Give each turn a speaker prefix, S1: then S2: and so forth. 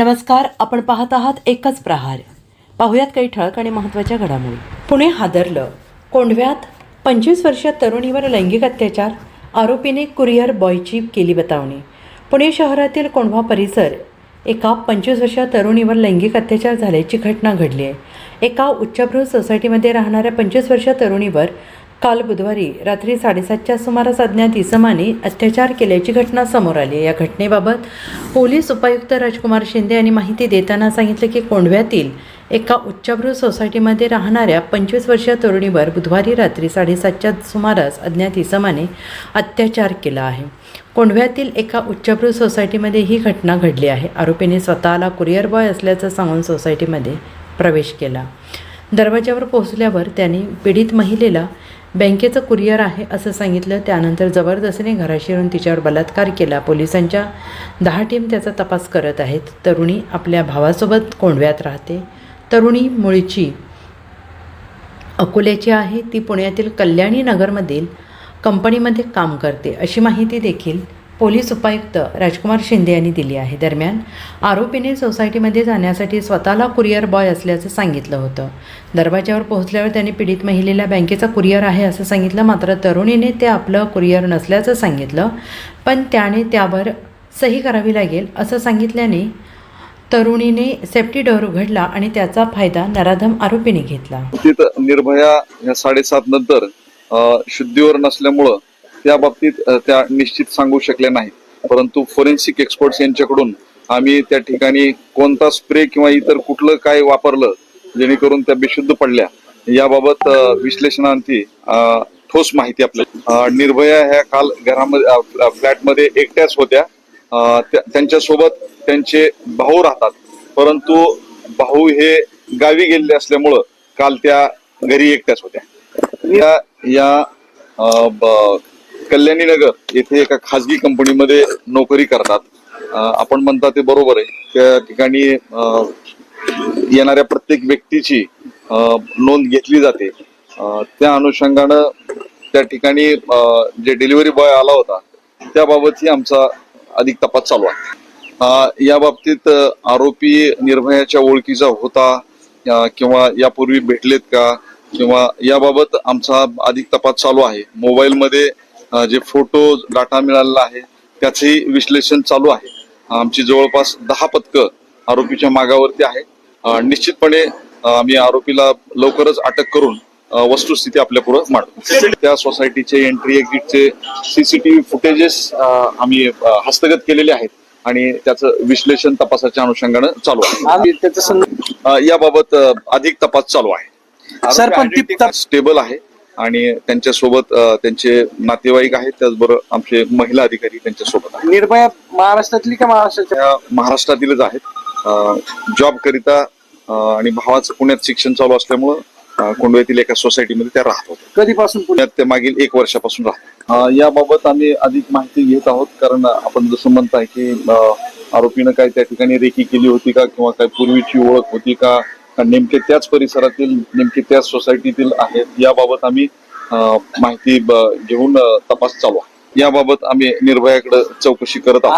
S1: नमस्कार आपण पाहत आहात एकच प्रहार. पाहुयात काही ठळक आणि महत्त्वाच्या घडामोडी. पुणे हादरलं. कोंढव्यात पंचवीस वर्षीय तरुणीवर लैंगिक अत्याचार आरोपीने कुरिअर बॉयची केली बतावणी. पुणे शहरातील कोंढवा परिसर एका पंचवीस वर्षीय तरुणीवर लैंगिक अत्याचार झाल्याची घटना घडली आहे. एका उच्चभ्रू सोसायटीमध्ये राहणाऱ्या पंचवीस वर्षीय तरुणीवर काल बुधवारी रात्री साडेसातच्या सुमारास अज्ञात इसमाने अत्याचार केल्याची घटना समोर आली. या घटनेबाबत पोलीस उपायुक्त राजकुमार शिंदे यांनी माहिती देताना सांगितलं की कोंढव्यातील एका उच्चभ्रू सोसायटीमध्ये राहणाऱ्या पंचवीस वर्षीय तरुणीवर बुधवारी रात्री साडेसातच्या सुमारास अज्ञात इसमाने अत्याचार केला आहे. कोंढव्यातील एका उच्चभ्रू सोसायटीमध्ये ही घटना घडली आहे. आरोपीने स्वतःला कुरिअर बॉय असल्याचं सांगून सोसायटीमध्ये प्रवेश केला. दरवाजावर पोहोचल्यावर त्याने पीडित महिलेला बँकेचं कुरिअर आहे असं सांगितलं. त्यानंतर जबरदस्तीने घराशी येऊन तिच्यावर बलात्कार केला. पोलिसांच्या दहा टीम त्याचा तपास करत आहेत. तरुणी आपल्या भावासोबत कोंडव्यात राहते. तरुणी मुळची अकोल्याची आहे. ती पुण्यातील कल्याणी नगरमधील कंपनीमध्ये काम करते. अशी माहिती देखील पोलीस उपायुक्त राजकुमार शिंदे यांनी दिली आहे. दरम्यान आरोपीने सोसायटीमध्ये जाण्यासाठी स्वतःला कुरिअर बॉय असल्याचं सांगितलं होतं. दरवाज्यावर पोहोचल्यावर त्याने पीडित महिलेला बँकेचा कुरिअर आहे असं सांगितलं. मात्र तरुणीने ते आपलं कुरिअर नसल्याचं सांगितलं पण त्याने त्यावर सही करावी लागेल असं सांगितल्याने तरुणीने सेफ्टी डोअर उघडला आणि त्याचा फायदा नराधम आरोपीने घेतला.
S2: निर्भया साडेसात नंतर शुद्धीवर नसल्यामुळं त्या बाबतीत त्या निश्चित सांगू शकल्या नाही परंतु फोरेन्सिक एक्सपर्ट्स यांच्याकडून आम्ही त्या ठिकाणी कोणता स्प्रे किंवा इतर कुठलं काय वापरलं जेणेकरून त्या बेशुद्ध पडल्या याबाबत अ, विश्लेषणांती ठोस माहिती आपल्या निर्भया ह्या काल घरामध्ये फ्लॅटमध्ये एकट्याच होत्या. त्यांच्यासोबत त्यांच्यासोबत त्यांचे भाऊ राहतात. परंतु भाऊ हे गावी गेलेले असल्यामुळं काल त्या घरी एकट्याच होत्या. या या कल्याणी नगर येथे एका खाजगी कंपनीमध्ये नोकरी करतात. आपण म्हणता ते बरोबर आहे. त्या ठिकाणी येणाऱ्या प्रत्येक व्यक्तीची अ, नोंद घेतली जाते. त्या अनुषंगानं त्या ठिकाणी जे डिलिव्हरी बॉय आला होता त्याबाबतही आमचा अधिक तपास चालू आहे. या बाबतीत आरोपी निर्भयाच्या ओळखीचा होता किंवा यापूर्वी भेटलेत का किंवा याबाबत आमचा अधिक तपास चालू आहे. मोबाईलमध्ये जे फोटो डाटा मिळालेला आहे त्याचंही विश्लेषण चालू आहे. आमची जवळपास दहा पथकं आरोपीच्या मागावरती आहे. निश्चितपणे आम्ही आरोपीला लवकरच अटक करून वस्तुस्थिती आपल्या पुढे मांडू. त्या सोसायटीचे एंट्री एक्झिटचे सीसीटीव्ही फुटेजेस आम्ही हस्तगत केलेले आहेत आणि त्याचं विश्लेषण तपासाच्या अनुषंगानं चालू आहे.
S3: त्याचं
S2: याबाबत अधिक तपास चालू आहे. स्टेबल आहे. आणि त्यांच्यासोबत त्यांचे नातेवाईक आहेत त्याचबरोबर आमचे महिला अधिकारी त्यांच्यासोबत आहेत.
S3: निर्भया महाराष्ट्रातली का महाराष्ट्राच्या?
S2: महाराष्ट्रातीलच आहेत. जॉब करिता आणि भावाचं पुण्यात शिक्षण चालू असल्यामुळं कोंडव्यातील एका सोसायटीमध्ये त्या राहत होत्या.
S3: कधीपासून पुण्यात?
S2: ते मागील एक वर्षापासून राहतात. याबाबत आम्ही अधिक माहिती घेत आहोत कारण आपण जसं म्हणताय की आरोपीनं काय त्या ठिकाणी रेकी केली होती का किंवा काय पूर्वीची ओळख होती का नेमके त्याच परिसरातील नेमके त्याच सोसायटीतील आहेत. याबाबत आम्ही माहिती घेऊन तपास चालू आहे. याबाबत आम्ही निर्भयाकडे चौकशी करत आहोत.